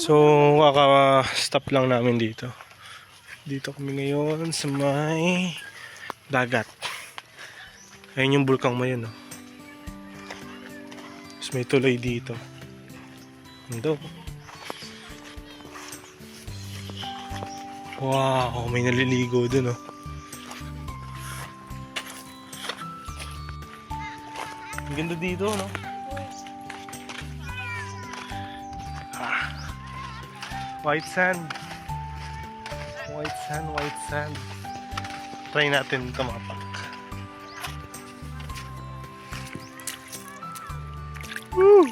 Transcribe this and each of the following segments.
So, kaka-stop lang namin dito. Dito kami ngayon sa may dagat. Ayun yung bulkang mayon, no? Tapos may tuloy dito. Ando. Wow, may naliligo dun, oh. Ang ganda dito, no? White sand. White sand, white sand. Try natin tumapak. Woo!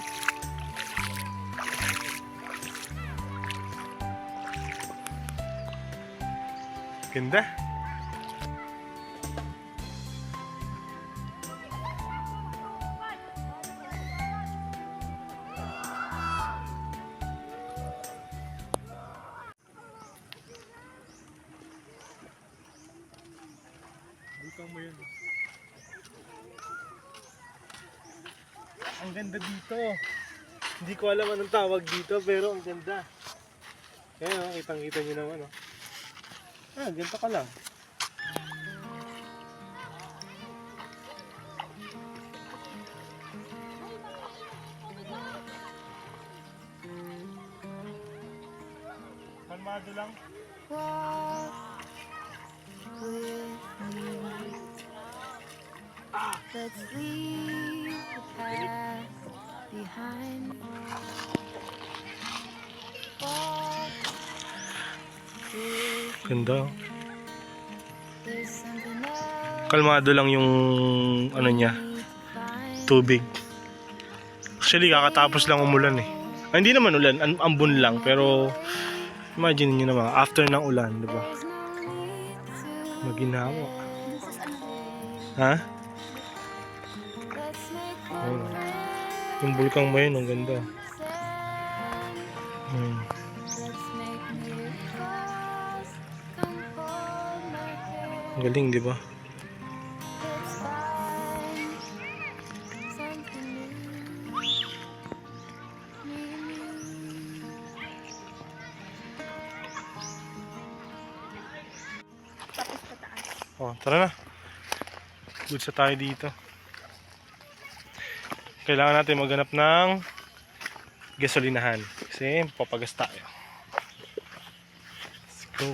Ganda. Ang ganda dito. Hindi ko alam anong tawag dito pero ang ganda. Kaya oh, kitang kita nyo naman oh. Ah, ganito ka lang. Kalmado lang. Walk with me. Let's leave past behind. Ganda. Kalmado lang yung ano niya, tubig. Actually, kakatapos lang umulan eh. Ah, hindi naman ulan, an- ambon lang. Pero, imagine niyo naman, after ng ulan, di ba? Maginawa. Ha? Make Ayun. Yung bulkang mo yun, ang ganda. Hmm. My hand. Ang galing, di ba? Oh, tara na. Good sa tayo dito. Kailangan natin maghanap ng gasolinahan. Kasi papagas tayo. Let's go.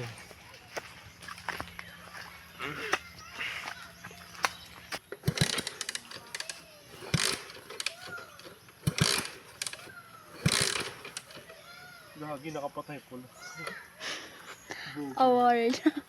Lagi nakapatay po na. award.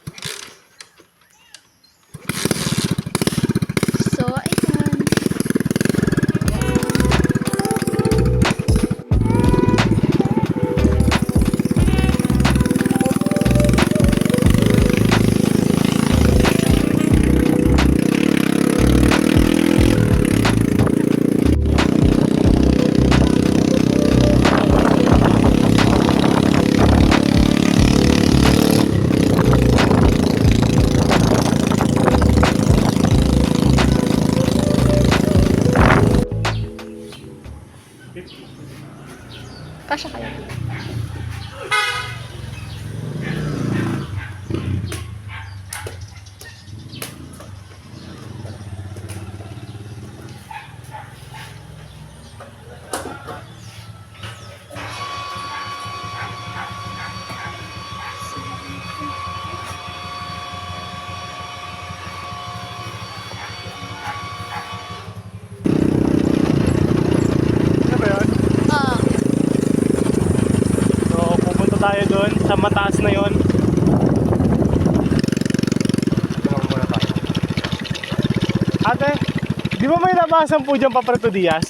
labasan po dyan pa Preto Diaz?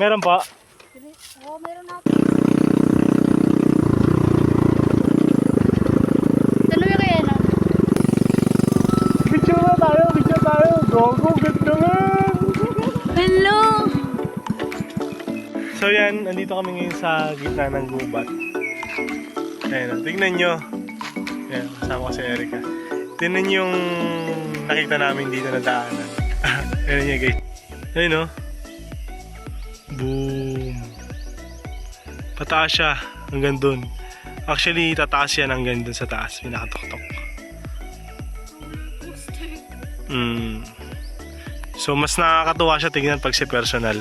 Meron po. Oo, meron natin. Tanong kaya na. Picture na tayo, picture tayo. Gogo, ganda. Hello! So yan, nandito kami ngayon sa gitna ng gubat. Ayan, tignan nyo. Ayan, kasama ko si Erica. Tignan nyo yung nakita namin dito na daanan. Ayan nyo guys. Ayun no. Boom. Pataas siya. hanggang dun. Actually, tataas yan hanggang dun sa taas. Pinakatok-tok. Mm. So, mas nakakatuwa siya tingnan pag si personal.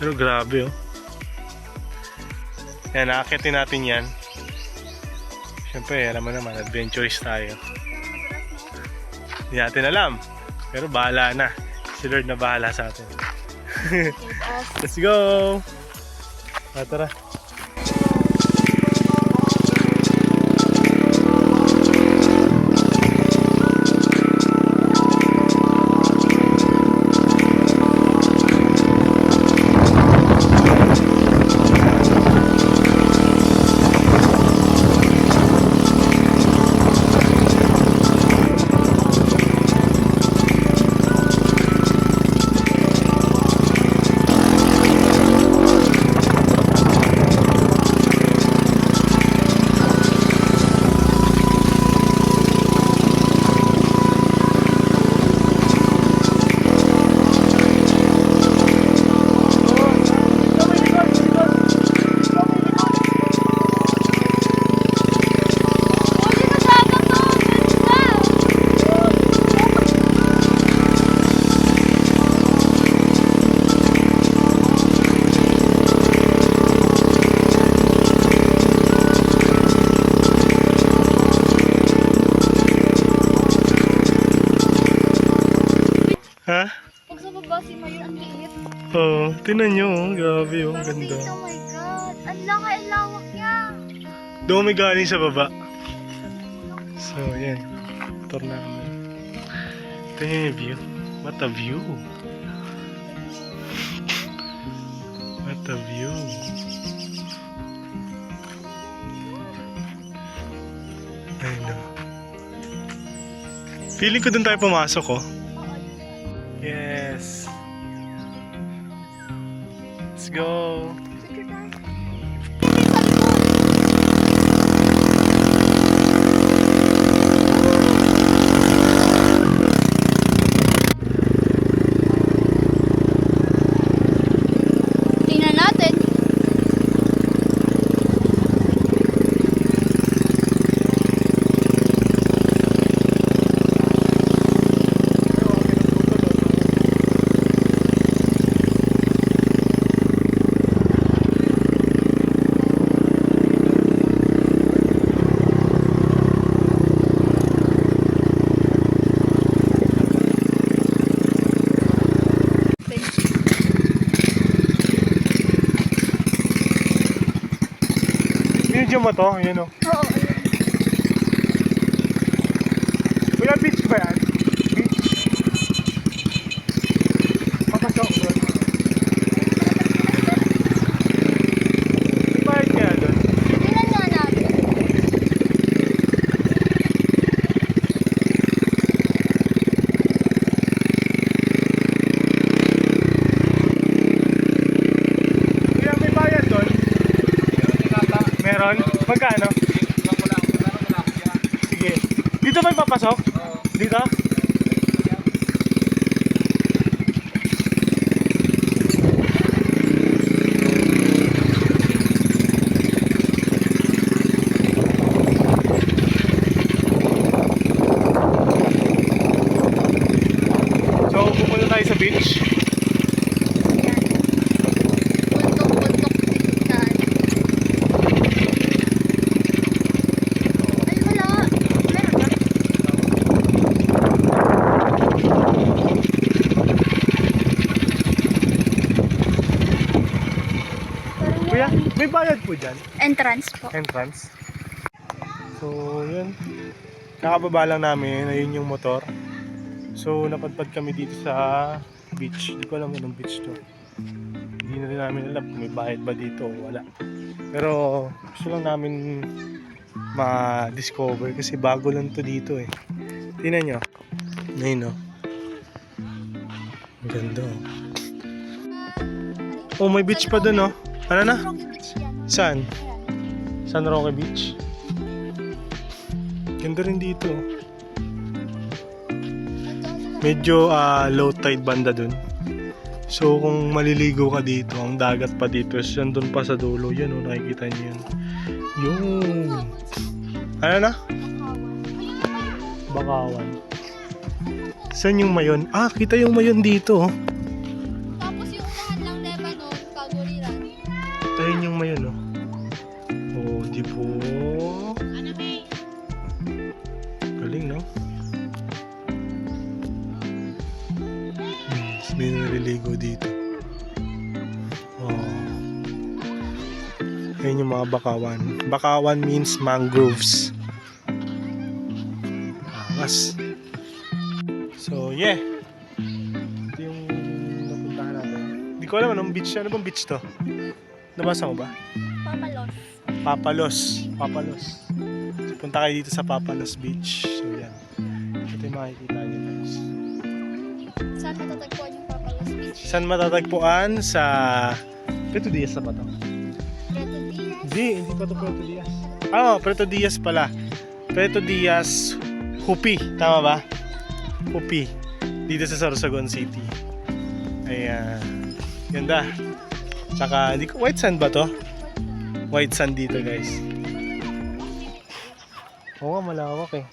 Pero grabe oh. Yan, nakakitin natin yan. Siyempre, alam mo naman, adventurist tayo. Hindi natin alam. Pero bahala na. Si Lord na bahala sa atin. Let's go! Ah, tara. Ang liit. Oo, oh, tinan nyo. oh. Grabe oh, ang Pero ganda. dito, oh my God. Ang laki, ang lawak niya. Doon may galing sa baba. So, yan. Tour namin. Ito yung view. What a view. What a view. Ayun na. Feeling ko doon tayo pumasok, oh. Yes. Let's go. Video mo to, yun oh. Oo. Kuya, beach ba yan? Beach? Papasok doon. May bayad kaya doon? Tingnan nga natin. Kuya, may bayad doon? Meron? Magkano? Sige. Dito ba papasok? Dito? So, pupunta tayo sa beach. Bundok-bundok tingnan. Ay, wala. Meron ba? Parang Kuya, wala. May bayad po dyan. Entrance po. entrance. So, yun. Nakababa lang namin. Ayun yung motor. So, napadpad kami dito sa beach. Hindi ko alam anong beach to. Hindi na rin namin alam kung may bayad ba dito o wala. Pero, gusto lang namin ma-discover kasi bago lang to dito eh. Tingnan nyo. Ayun oh. Ang ganda oh. Oh, may beach pa dun oh. Ano na? Saan? San Roque Beach. Ganda rin dito. Medyo ah, low tide banda dun. So kung maliligo ka dito, ang dagat pa dito, is doon pa sa dulo. Yan o, nakikita niyo yun. Yung... Ano na? Bakawan. Saan yung mayon? Ah, kita yung mayon dito. oh. Ayun yung mayon, oh. Oh, di po. Galing, no? Hmm, may naliligo dito. Oh. Ayun yung mga bakawan. Bakawan means mangroves. Angas. So, yeah. Ito yung napuntahan natin. Hindi ko alam anong beach. Ano bang beach to? Nabasa mo ba? Papalos. Papalos. Papalos. So, punta kayo dito sa Papalos Beach. So, yan. Ito yung makikita niyo guys. Saan matatagpuan yung Papalos Beach? Saan matatagpuan? Sa... Preto Diaz na ba to? Preto Diaz. Hindi, hindi pa to Preto Diaz. Ah, oh, Preto Diaz pala. Preto Diaz, Hupi. Tama ba? Hupi. Dito sa Sorsogon City. Ayan. Ganda. Tsaka, hindi ko, white sand ba to? White sand dito guys. Oo nga, malawak eh.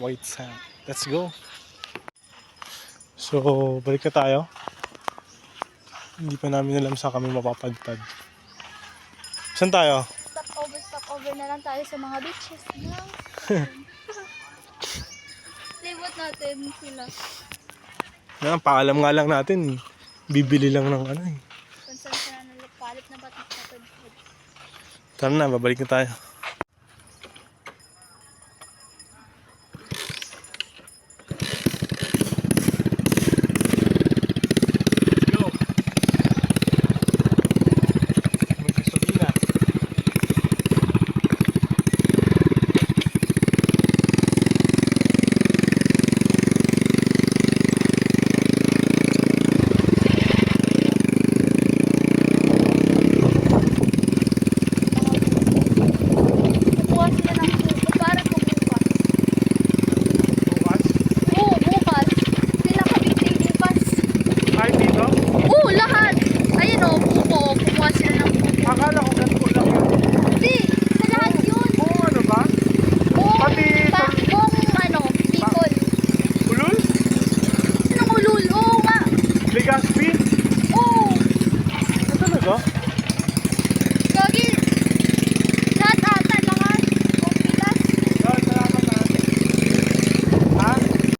White sand. Let's go. So, balik na tayo. Hindi pa namin alam saan kami mapapadpad. Saan tayo? Stop over, stop over na lang tayo sa mga beaches. Libot natin sila. Yan, paalam nga lang natin. Bibili lang ng ano eh. Kung saan saan na palit na ba't. Tara na, babalik na tayo.